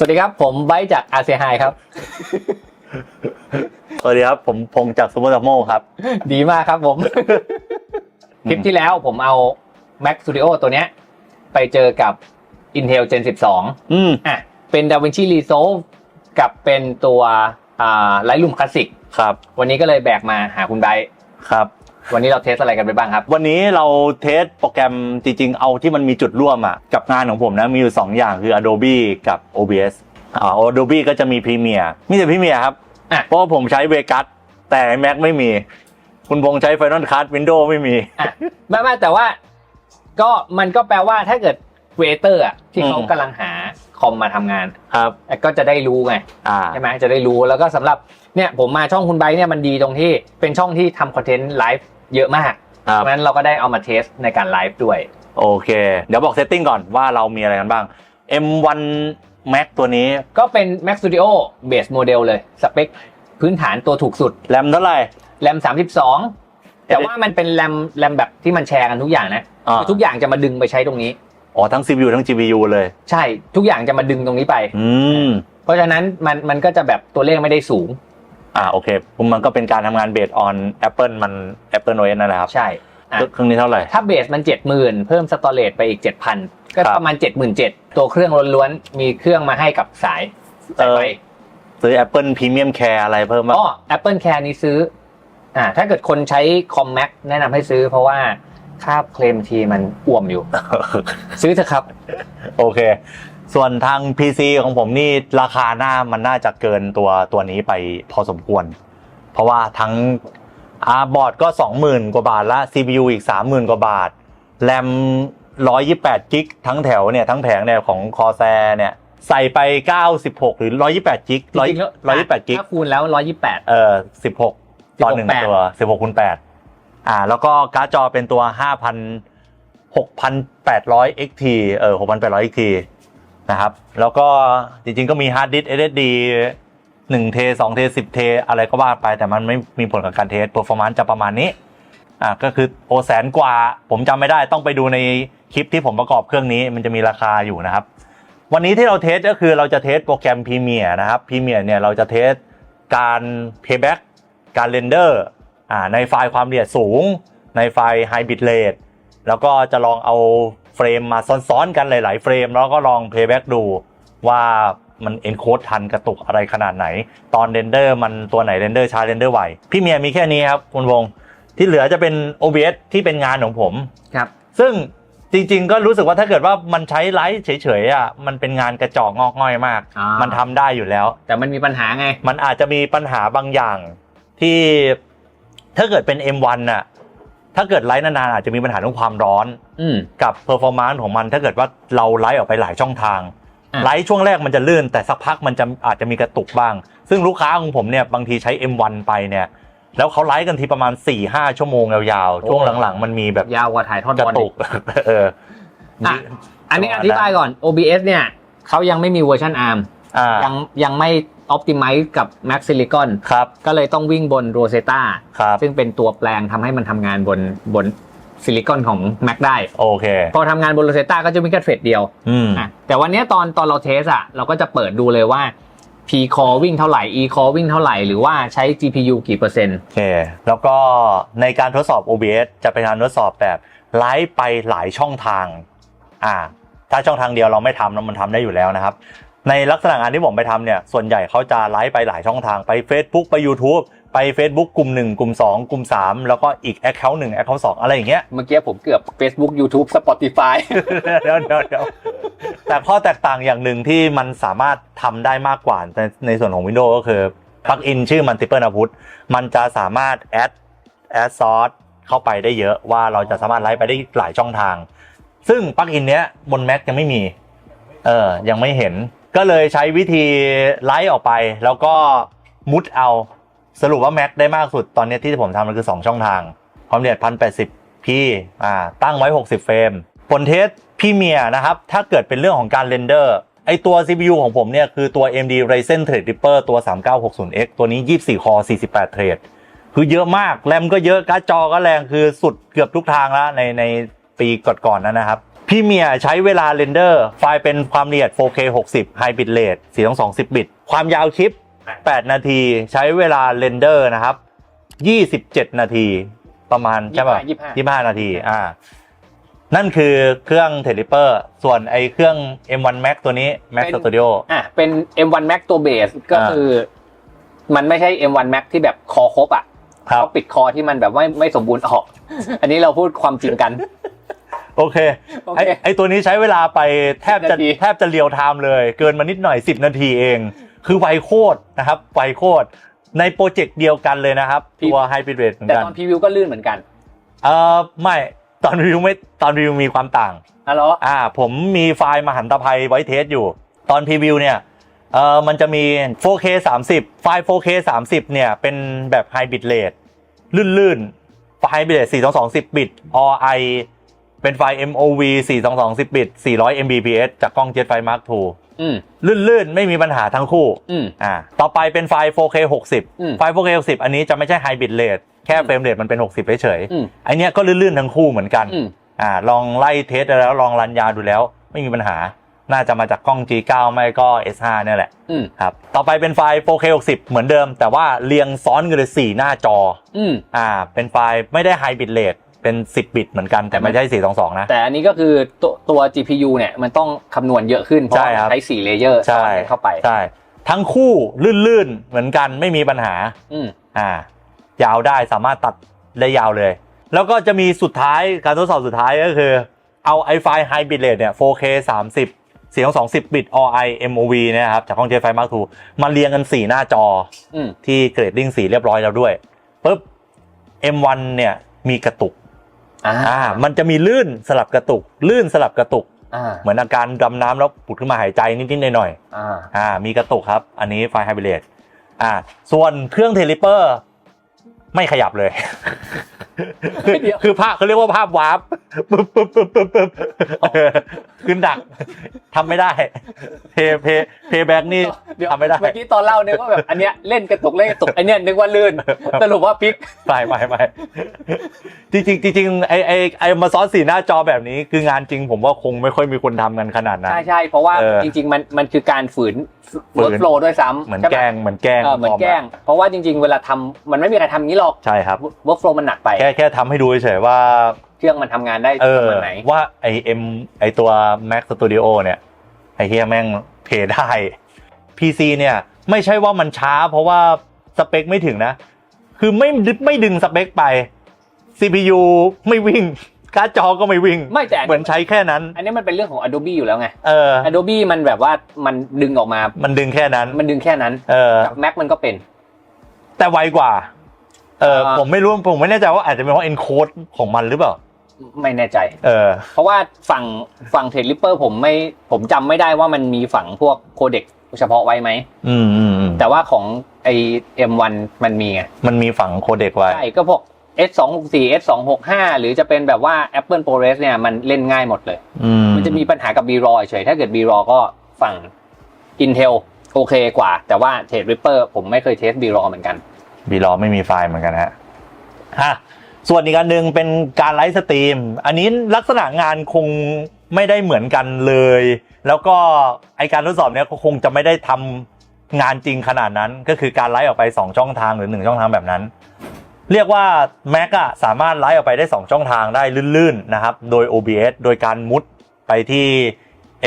สวัสดีครับผมไบร์ทจากอาเซียไฮครับ สวัสดีครับ ผมพงษ์จากซูเปอร์ซัมโมครับ ดีมากครับผม คลิปที่แล้วผมเอา Mac Studio ตัวเนี้ย ไปเจอกับ Intel Gen 12 อืมอะเป็น DaVinci Resolve กับเป็นตัวอ่า Lightroom Classic ครับ วันนี้ก็เลยแบกมาหาคุณไบร์ทครับ วันนี้เราเทสอะไรกันไปบ้างครับ วันนี้เราเทสโปรแกรมจริง ๆ เอาที่มันมีจุดร่วมอะกับงานของผมนะ มีอยู่ 2 อย่างคือ Adobe กับ OBS อ่า Adobe ก็จะมี Premiere มีแต่ Premiere ครับ อะ เพราะว่าผมใช้ Vegas แต่ Mac ไม่มี คุณพงษ์ใช้ Final Cut Windows ไม่มี อะไม่ไม่แต่ว่า ก็มันก็แปลว่าถ้าเกิด Creator อะที่เขาอืมกำลังหา คอมมาทำงานครับก็จะได้รู้ไงอ่าใช่ไหมจะได้รู้แล้วก็สำหรับเนี่ยผมมาช่องคุณไบร์ทเนี่ยมันดีตรงที่เป็นช่องที่ทำคอนเทนต์ไลฟ์เยอะมากครับเพราะฉะนั้นเราก็ได้เอามาเทสในการไลฟ์ด้วย โอเค เดี๋ยวบอกเซตติ้งก่อนว่าเรามีอะไรกันบ้าง M1 Mac ตัวนี้ก็เป็น Mac Studio Base Model เลย สเปคพื้นฐานตัวถูกสุด แรมเท่าไหร่ แรม 32 แต่ว่ามันเป็นแรมแรมแบบที่มันแชร์กันทุกอย่างนะอ่าคือทุกอย่างจะมาดึงไปใช้ตรงนี้ อ๋อทั้ง CPU ทั้ง GPU เลย ใช่ทุกอย่างจะมาดึงตรงนี้ไป อืม เพราะฉะนั้นมันมันก็จะแบบตัวเลขไม่ได้สูง อ่าโอเคผมมันก็เป็นการทำงานเบสออน Apple มัน Apple OS นั่นแหละครับใช่อะเครื่องนี้เท่าไหร่ ถ้าเบสมัน70,000เพิ่มสตอเรจไปอีก7,000ก็ครับประมาณ77,000ตัวเครื่องล้วนๆมีเครื่องมาให้กับสายเอสายอไฟ ซื้อ Apple Premium Care อะไรเพิ่มบ้างอ๋อ Apple Care นี้ซื้อ อ่า ถ้าเกิดคนใช้คอมแม็กแนะนำให้ซื้อเพราะว่า ค่าเคลมทีมันอ่วมอยู่ ซื้อเถอะครับ โอเค ส่วนทาง PC ของผมนี่ราคาหน้ามันน่าจะเกินตัวตัวนี้ไปพอสมควร เพราะว่าทั้งอาบอร์ดก็ 20,000 กว่าบาทละ CPU อีก 30,000 กว่าบาท แรม 128 กิกทั้งแถวเนี่ยทั้งแผงเนี่ยของ Corsair เนี่ยใส่ไป 96 หรือ 128 กิกจริงๆแล้ว128 กิกถ้าคูณแล้ว 128 เออสิบหกต่อหนึ่ง16ตัวสิบหกคูณแปด อ่าแล้วก็การ์ดจอเป็นตัวห้าพันหกพันแปดร้อย XT เออหกพันแปดร้อย XT นะครับ แล้วก็จริงๆก็มีฮาร์ดดิสก์ SSD หนึ่งเทสองเทสิบเทอะไรก็ว่าไปแต่มันไม่มีผลกับการเทส p e r f o r m a n c e จะประมาณนี้อ่าก็คือโอแสนกว่า ผมจำไม่ได้ต้องไปดูในคลิปที่ผมประกอบเครื่องนี้มันจะมีราคาอยู่นะครับ วันนี้ที่เราเทสก็คือเราจะเทสโปรแกรม Premiere นะครับ Premiere เนี่ยเราจะเทสการ Playback การเรนเดอร์ ในไฟล์ความละเอียดสูง ในไฟล์ High Bitrate แล้วก็จะลองเอาเฟรมมาซ้อนๆกันหลาย ๆ เฟรม แล้วก็ลอง Playback ดูว่ามัน encode ทันกระตุกอะไรขนาดไหน ตอนเรนเดอร์มันตัวไหนเรนเดอร์ช้าเรนเดอร์ไวพี่เมียมีแค่นี้ครับคุณวงศ์ที่เหลือจะเป็น OBS ที่เป็นงานของผมครับ ซึ่งจริง ๆ ก็รู้สึกว่าถ้าเกิดว่ามันใช้ไลฟ์เฉยๆอะมันเป็นงานกระจอกงอกง่อยมากอ่ามัมันทำได้อยู่แล้ว แต่มันมีปัญหาไง มันอาจจะมีปัญหาบางอย่างที่ ถ้าเกิดเป็น M1 น่ะถ้าเกิดไลฟ์นานๆอาจจะมีปัญหาเรื่องความร้อนอืม กับเพอร์ฟอร์มานซ์ของมัน ถ้าเกิดว่าเราไลฟ์ออกไปหลายช่องทาง อะ ไลฟ์ช่วงแรกมันจะลื่น แต่สักพักมันจะอาจจะมีกระตุกบ้าง ซึ่งลูกค้าของผมเนี่ยบางทีใช้ M1 ไปเนี่ย แล้วเขาไลฟ์กันทีประมาณ4ี่ห้าชั่วโมงยาวๆช่วงหลังๆ มันมีแบบยาวกว่าถ่ายทอดกระบอลตุอีก กเอออะอันนี้อธิบายก่อน OBS เนี่ยเขายังไม่มีเวอร์ชัน ARM อ่า ยังยังไม่ Optimize กับ Mac Silicon ครับ ก็เลยต้องวิ่งบน Rosetta ครับซึ่งเป็นตัวแปลงทำให้มันทำงานบนบนซิลิคอนของ Mac ได้ โอเค พอทำงานบน Rosetta ก็จะมีแค่เทรดเดียวอืมอะแต่วันนี้ตอนตอนเราเทสอะเราก็จะเปิดดูเลยว่า P core วิ่งเท่าไหร่ E core วิ่งเท่าไหร่ หรือว่าใช้ GPU กี่เปอร์เซ็นต์โอเค แล้วก็ในการทดสอบ OBS จะเป็นการทดสอบแบบไลฟ์ไปหลายช่องทาง อ่า ถ้าช่องทางเดียวเราไม่ทำแล้วมันทำได้อยู่แล้วนะครับ ในลักษณะงานที่ผมไปทำเนี่ย ส่วนใหญ่เขาจะไลฟ์ไปหลายช่องทางไป Facebook ไป YouTube ไป Facebook กลุ่ม 1 กลุ่ม 2 กลุ่ม 3 แล้วก็อีก Account 1 Account 2 อะไรอย่างเงี้ย เมื่อกี้ผมเกือบ Facebook YouTube Spotify เดี๋ยวเดี๋ยวเดี๋ยวแต่ข้อแตกต่างอย่างหนึ่งที่มันสามารถทำได้มากกว่าในในส่วนของ Windows ก็คือปลั๊กอินชื่อ Multiple Output มันจะสามารถ add add source เข้าไปได้เยอะว่าเราจะสามารถไลฟ์ไปได้หลายช่องทาง ซึ่งปลั๊กอินเนี้ยบน Mac ยังไม่มี เออยังไม่เห็น ก็เลยใช้วิธีไลฟ์ออกไป แล้วก็มุดเอาสรุปว่า Mac ได้มากสุดตอนนี้ที่ผมทำมันคือ 2 ช่องทาง ความละเอียด 1080p อ่าตั้งไว้ 60 เฟรม ผลเทสพี่เมียนะครับ ถ้าเกิดเป็นเรื่องของการเรนเดอร์ไอตัว CPU ของผมเนี่ย คือตัว AMD Ryzen Threadripper ตัว 3960X ตัวนี้ 24 คอ 48 เทรดคือเยอะมาก แรมก็เยอะการ์ดจอก็แรงคือสุดเกือบทุกทางแล้วในในปีก่อนๆนนนะครับ พรีเมียใช้เวลาเรนเดอร์ ไฟล์เป็นความละเอียด 4K 60 High bitrate 420บิต ความยาวคลิป 8 นาทีใช้เวลาเรนเดอร์นะครับ 27 นาที ประมาณใช่ป่ะยี่ห้า25 นาทีอ่านั่นคือเครื่องเทลิเปอร์ ส่วนไอ้เครื่อง M1 Max ตัวนี้ Max Studio อะเป็น M1 Max ตัวเบสก็อ่าคือ มันไม่ใช่ M1 Max ที่แบบคอครบอะครับเขาปิดคอที่มันแบบไม่ไม่สมบูรณ์ออก อันนี้เราพูดความจริงกัน โอเคโอไอ้เค ไอ้ตัวนี้ใช้เวลาไปแทบจะ10นาที แทบจะเรียวไทม์เลย เกินมานิดหน่อย 10 นาทีเอง คือไวโคตรนะครับไวโคตรในโปรเจกต์เดียวกันเลยนะครับ ตัว High bitrate เหมือนแต่กันตอนพรีวิวก็ลื่นเหมือนกันเออไม่ตอนรีวิวไม่ตอนรีวิวมีความต่าง อ๋อเหรออ่าผมมีไฟล์มหันตภัยไว้เทสอยู่ ตอนพรีวิวเนี่ยเออมันจะมี 4K 30 ไฟล์ 4K 30 เนี่ย เป็นแบบ High bitrate ลื่นๆ ไฟล์ bitrate 420บิต OI เป็นไฟล์ MOV 420บิต 400 Mbps จากกล้อง Jet 5 Mark II อืม ลื่นๆ ไม่มีปัญหาทั้งคู่ อืม อ่า ต่อไปเป็นไฟล์ 4K อืม60 ไฟล์ 4K 60 อันนี้จะไม่ใช่ High bitrate แค่เฟรมเรทมันเป็น 60เฉยๆอืมไอเนี้ยก็ลื่นๆ ทั้งคู่เหมือนกัน อืม อ่า ลองไล่เทสแล้วลองรันยาวดูแล้ว ไม่มีปัญหา น่าจะมาจากกล้อง G9 ไม่ก็ S5 เนี่ยแหละ อืม ครับ ต่อไปเป็นไฟล์ 4K 60 เหมือนเดิม แต่ว่าเรียงซ้อนกันเลย4หน้าจอ อืม อ่า เป็นไฟล์ไม่ได้ High bit rate เป็น 10 บิตเหมือนกันแต่ไม่ใช่ 422 นะ แต่อันนี้ก็คือตัวตัว GPU เนี่ยมันต้องคำนวณเยอะขึ้น เพราะใช่ครับใช้4เลเยอร์ซ้อใช่นกันเข้าไปใช่ทั้งคู่ลื่นๆ เหมือนกันไม่มีปัญหาอืมอ่ายาวได้สามารถตัดได้ยาวเลย แล้วก็จะมีสุดท้ายการทดสอบสุดท้ายก็คือ เอาไอไฟล์ High bitrate เนี่ย 4K 30เสียง20บิต OI MOV เนยนะครับจากกล้อง Jet 5 Mark II มาเรียงกัน 4 หน้าจออืมที่เกรดดิ้งสีเรียบร้อยแล้วด้วยปุ๊บ M1 เนี่ยมีกระตุก อ่าอ่า มันจะมีลื่นสลับกระตุก ลื่นสลับกระตุกอ่าเหมือนอาการดำน้ำแล้วปุดขึ้นมาหายใจนิดๆหน่อยๆอ่าอ่ามีกระตุกครับ อันนี้ไฟล์ไฮบริดอ่า ส่วนเครื่องเทลิเปอร์ ไม่ขยับเลยคือเดี๋ยวคือภาพเขาเรียกว่าภาพวาร์ปปึ๊บปึ๊บปึ๊บปึ๊บปึ๊บเออขึ้นดักทำไม่ได้ เพย์เพย์เพย์แบ็กนี่เดี๋ยวทำไม่ได้เมื่อกี้ตอนเล่าเนี่ยว่าแบบอันเนี้ยเล่นกระตุกเล่นกระตุกไอเนี้ยนึกว่าลื่นสรุปว่าพลิกไม่ไม่ไม่จริงๆจริงๆไอไอไอมาซ้อนสีหน้าจอแบบนี้ คืองานจริงผมว่าคงไม่ค่อยมีคนทำกันขนาดนั้นใช่ใช่เพราะว่าเออจริง ๆ มันมันคือการฝืนฝืนเวิร์กโฟลด้วยซ้ำเหมือนใช่ปะแกล้งเหมือนแกล้งเออเหมือนแกล้งฟร์เพราะว่าจริง ๆ เวลาทำมันไม่มีใครทำอย่างนี้หรอกใช่ครับเวิร์กโฟลมันหนักไป แค่แค่ทำให้ดูเฉยๆว่าเครื่องมันทำงานได้เออประมาณไหน ว่าไอเอ็มไอตัว Mac Studio เนี่ย ไอเฮียแม่งเพย์ได้ PC เนี่ย ไม่ใช่ว่ามันช้าเพราะว่าสเปคไม่ถึงนะ คือไม่ไม่ดึงสเปคไป CPU ไม่วิ่ง การ์ดจอก็ไม่วิ่ง ไม่แต่เหมือนใช้แค่นั้น อันนี้มันเป็นเรื่องของ Adobe อยู่แล้วไง เออ Adobe มันแบบว่ามันดึงออกมา มันดึงแค่นั้น มันดึงแค่นั้นเออกับ Mac มันก็เป็น แต่ไวกว่า เอออ่าผมไม่รู้ผมไม่แน่ใจว่าอาจจะเป็นเพราะ encode ของมันหรือเปล่า ไม่แน่ใจ เออ เพราะว่าฝั่งฝั่งเทรดลิปเปอร์ผมไม่ผมจำไม่ได้ว่ามันมีฝั่งพวกโคเด็กเฉพาะไว้ไหมอืมอืมอืมแต่ว่าของไอ M1 มันมีไงมันมีฝั่งโคเด็กไว้ ใช่ก็พวก S264 S265 หรือจะเป็นแบบว่า Apple ProRes เนี่ยมันเล่นง่ายหมดเลย อืมมันจะมีปัญหากับ B-RAW เฉยถ้าเกิด B-RAW ก็ฝั่ง Intel โอเคกว่า แต่ว่าเทรดริปเปอร์ผมไม่เคยเทส B-RAW เหมือนกัน บีรอไม่มีไฟล์เหมือนกันฮะฮะส่วนอีกอันหนึ่งเป็นการไลฟ์สตรีม อันนี้ลักษณะงานคงไม่ได้เหมือนกันเลย แล้วก็ไอการทดสอบเนี้ยก็คงจะไม่ได้ทำงานจริงขนาดนั้น ก็คือการไลฟ์ออกไป 2 ช่องทางหรือ 1 ช่องทางแบบนั้น เรียกว่า Mac อะสามารถไลฟ์ออกไปได้ 2 ช่องทางได้ลื่นๆนะครับ โดย OBS โดยการมุดไปที่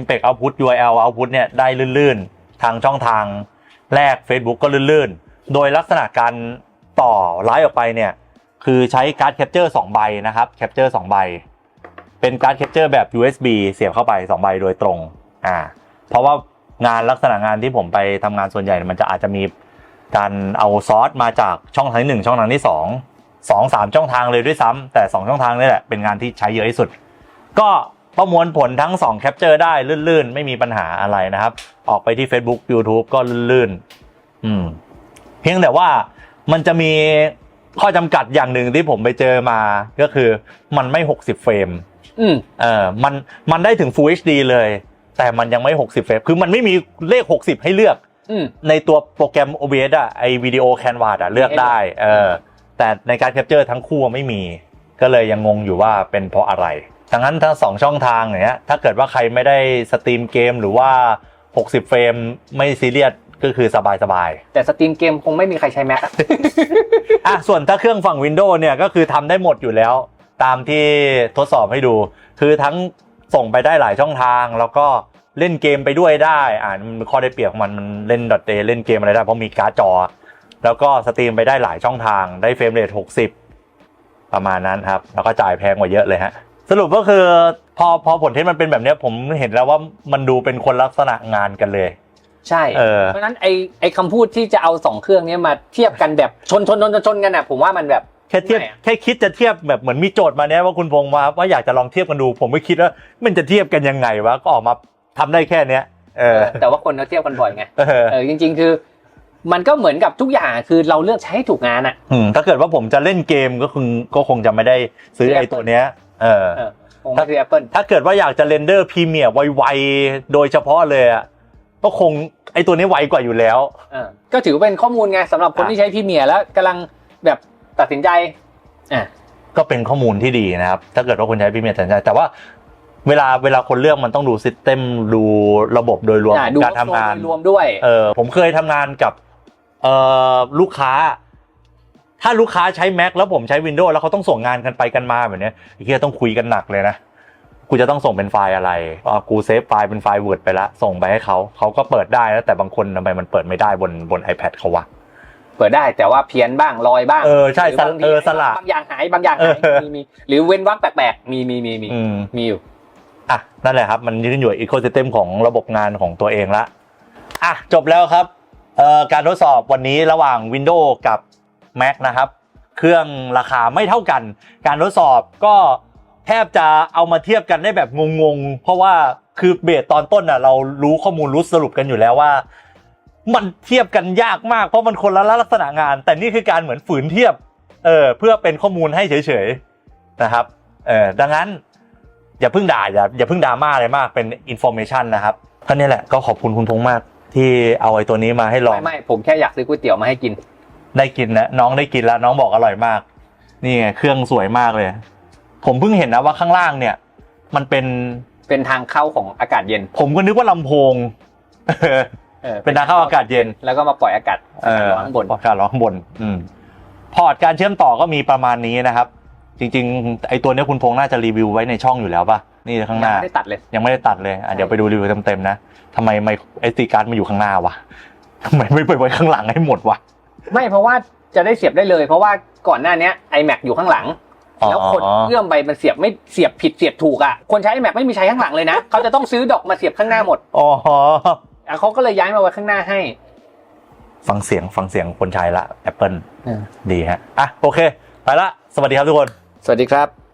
MPEG Output URL Output เนี่ยได้ลื่นๆ ทางช่องทางแรก Facebook ก็ลื่นๆ โดยลักษณะการต่อไลฟ์ออกไปเนี่ยคือใช้การ์ดแคปเจอร์2ใบนะครับแคปเจอร์2ใบ เป็นการ์ดแคปเจอร์แบบ USB เสียบเข้าไป 2 ใบโดยตรงอ่าเพราะว่างานลักษณะงานที่ผมไปทำงานส่วนใหญ่ มันจะอาจจะมีการเอาซอสมาจากช่องทางที่หนึ่งช่องทางที่สองสองสามช่องทางเลยด้วยซ้ำแต่ 2 ช่องทางนี่แหละเป็นงานที่ใช้เยอะที่สุด ก็ประมวลผลทั้ง2แคปเจอร์ได้ลื่นๆ ไม่มีปัญหาอะไรนะครับ ออกไปที่ Facebook YouTube ก็ลื่นๆ อืม พียงแต่ว่ามันจะมีข้อจำกัดอย่างหนึ่งที่ผมไปเจอมาก็คือมันไม่ 60 เฟรมอืมเออมันมันได้ถึง Full HD เลย แต่มันยังไม่ 60 เฟรมคือมันไม่มีเลข 60 ให้เลือกอืมในตัวโปรแกรม OBS อะไอวิดีโอแคนวาสอะเลือกได้เออแต่ในการแคปเจอร์ทั้งคู่ไม่มี ก็เลยยังงงอยู่ว่าเป็นเพราะอะไรดังนั้นทั้งสองช่องทางเนี้ยถ้าเกิดว่าใครไม่ได้สตรีมเกมหรือว่า 60 เฟรมไม่ซีเรียส ก็คือสบายสบายๆแต่สตรีมเกมคงไม่มีใครใช้แม็กอะส่วนถ้าเครื่องฝั่ง Windows เนี่ยก็คือทำได้หมดอยู่แล้ว ตามที่ทดสอบให้ดู คือทั้งส่งไปได้หลายช่องทาง แล้วก็เล่นเกมไปด้วยได้ อ่ามันข้อได้เปรียบของมันมันเล่นดอทเเล่นเกมอะไรได้เพราะมีการ์ดจอ แล้วก็สตรีมไปได้หลายช่องทางได้เฟรมเรท60 ประมาณนั้นครับ แล้วก็จ่ายแพงกว่าเยอะเลยฮะสรุปก็คือพอพอผลเทสมันเป็นแบบเนี้ยผมเห็นแล้วว่ามันดูเป็นคนลักษณะงานกันเลย ใช่เออ เพราะฉะนั้นไอไอคำพูดที่จะเอาสองเครื่องเนี้ยมาเทียบกันแบบชนชนชนชนชนกันอะผมว่ามันแบบ แค่เทียบไม่อะ แค่คิดจะเทียบแบบเหมือนมีโจทย์มาเนี้ยว่าคุณพงษ์มาว่าอยากจะลองเทียบกันดู ผมไม่คิดว่ามันจะเทียบกันยังไงวะก็ออกมาทำได้แค่เนี้ยเออแต่ว่าคนเขาเทียบกันบ่อยไงเออเออจริง ๆ คือ มันก็เหมือนกับทุกอย่างคือเราเลือกใช้ให้ถูกงานอะ อืมถ้าเกิดว่าผมจะเล่นเกมก็คงก็คงจะไม่ได้ซื้อไอ้ตัวเนี้ยเออ เออคงไม่คือ Apple ถ้าเกิดว่าอยากจะเรนเดอร์พรีเมียร์ไวๆ โดยเฉพาะเลยอะก็คง ไอ้ตัวนี้ไวกว่าอยู่แล้วเออก็ถือว่าเป็นข้อมูลไงสำหรับคนอะที่ใช้พรีเมียร์แล้วกำลังแบบตัดสินใจอะก็เป็นข้อมูลที่ดีนะครับ ถ้าเกิดว่าคุณใช้พรีเมียร์ตัดสินใจแต่ว่าเวลาเวลาคนเลือกมันต้องดูซิสเต็มดูระบบโดยรวมอะของดูการทำงาน โดยรวมด้วย เออผมเคยทำงานกับเอ่อลูกค้า ถ้าลูกค้าใช้ Mac แล้วผมใช้ Windows แล้วเขาต้องส่งงานกันไปกันมาแบบเนี้ยไอ้เหี้ยต้องคุยกันหนักเลยนะ กูจะต้องส่งเป็นไฟล์อะไรอะกูเซฟไฟล์เป็นไฟล์ Word ไปละส่งไปให้เขาเขาก็เปิดได้แล้วแต่บางคนทำไมมันเปิดไม่ได้บนบน iPad เขาวะเปิดได้แต่ว่าเพี้ยนบ้างลอยบ้างเออใช่หรือบางทีเออสละบางอย่างหายบางอย่างหายเออมีมีหรือเว้นวรรคแปลกๆมีมีมีมีอืมมีอยู่อะนั่นแหละครับ มันยืนอยู่อีโค y ิสเต็มของระบบงานของตัวเองละอะจบแล้วครับเอ่อการทดสอบวันนี้ระหว่าง Windows กับ Mac นะครับ เครื่องราคาไม่เท่ากัน การทดสอบก็ แทบจะเอามาเทียบกันได้แบบงงๆ เพราะว่าคือเบสตอนต้นอะ เรารู้ข้อมูลรู้สรุปกันอยู่แล้วว่า มันเทียบกันยากมากเพราะมันคนละลักษณะงาน แต่นี่คือการเหมือนฝืนเทียบเออเพื่อเป็นข้อมูลให้เฉยๆนะครับเออดังนั้นอย่าเพิ่งด่าอย่าอย่าเพิ่งดราม่าอะไรมากเป็นอินโฟเมชันนะครับท่านนี้แหละก็ขอบคุณคุณพงษ์มากที่เอาไอ้ตัวนี้มาให้ลอง ไม่ไม่ผมแค่อยากซื้อก๋วยเตี๋ยวมาให้กิน ได้กินนะน้องได้กินแล้วน้องบอกอร่อยมาก นี่ไงเครื่องสวยมากเลย ผมเพิ่งเห็นนะว่าข้างล่างเนี่ย มันเป็นเป็นทางเข้าของอากาศเย็น ผมก็นึกว่าลำโพง ออเป็นทางเข้าอากาศเย็น แล้วก็มาปล่อยอากาศเออร้อนข้างบน อากาศร้อนข้างบน อืม พอร์ตการเชื่อมต่อก็มีประมาณนี้นะครับ จริงๆ ไอ้ตัวเนี้ยคุณพงษ์น่าจะรีวิวไว้ในช่องอยู่แล้วป่ะ นี่ข้างหน้า ยังไม่ได้ตัดเลย ยังไม่ได้ตัดเลยอะเดี๋ยวไปดูรีวิวเต็มๆนะทำไมไมเอสดีการ์ดมาอยู่ข้างหน้าวะทำไมไม่ไปไว้ข้างหลังให้หมดวะ ไม่เพราะว่าจะได้เสียบได้เลย เพราะว่าก่อนหน้าเนี้ย iMac อยู่ข้างหลัง แล้วคนเอื้อมไปมันเสียบไม่เสียบผิดเสียบถูกอะคนใช้ iMac ไม่มีใช้ข้างหลังเลยนะเขาจะต้องซื้อดอกมาเสียบข้างหน้าหมดอ๋ออะเขาก็เลยย้ายมาไว้ข้างหน้าให้ ฟังเสียงฟังเสียงคนใช้ละ Apple อืมดีฮะอะโอเค ไปละ สวัสดีครับทุกคน สวัสดีครับ